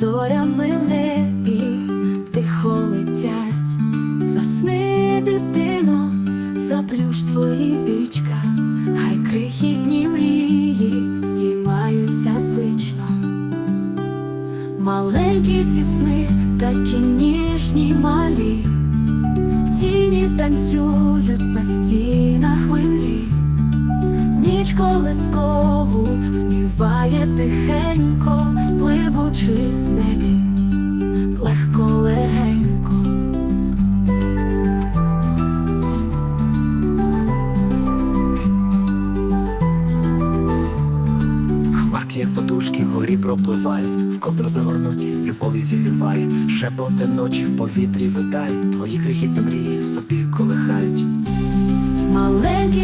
зорями в небі тихо летять, засни дитино, заплющ свої вічка, хай крихітні мрії здіймаються звично. Маленькі ці сни такі ніжні малі, тіні танцюють на стінах хвилі, ніч колискову сміх співає тихенько, пливучи в небі, легко легенько. Хмарки, як подушки, вгорі пропливають, в ковдру загорнуті, любові зігріває, шепоти ночі в повітрі витають, твої крихітні мрії в собі колихають. Маленькі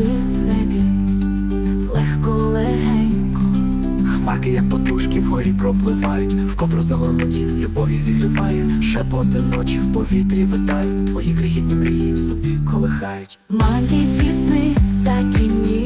в небі, легко легенько. Хмаки, як потушки вгорі пропливають, в ковдру загорнуті, любові зігріває, шепоти ночі в повітрі витають, твої крихітні мрії в собі колихають. Маленькі ті сни, такі ніжні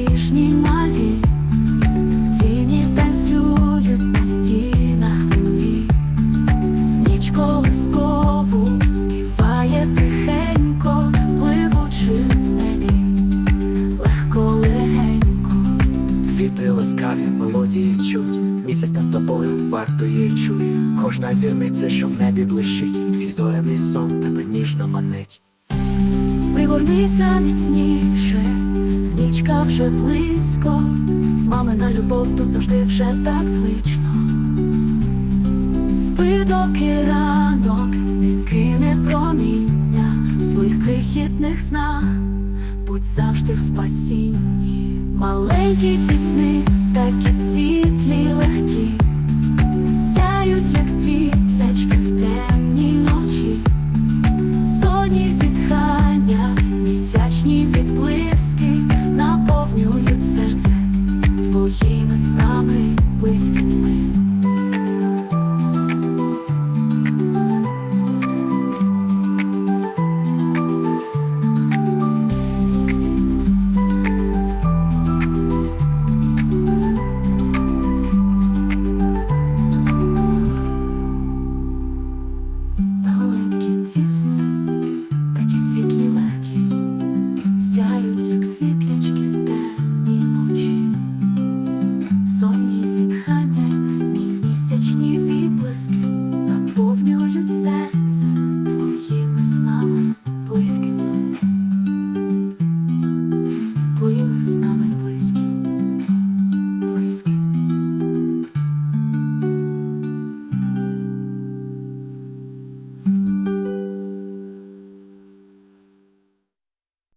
ласкаві, мелодії чуть, місяць над тобою варто її чує. Кожна зірниця, що в небі блищить, твій зоряний сон тебе ніжно манить. Пригорнися міцніше, нічка вже близько, мамина любов тут завжди вже так звично. Спи, доки ранок відкине проміння в своїх крихітних снах, будь завжди в спасінні. Маленькі ті сни, такі світлі, легкі, Маленькі ті сни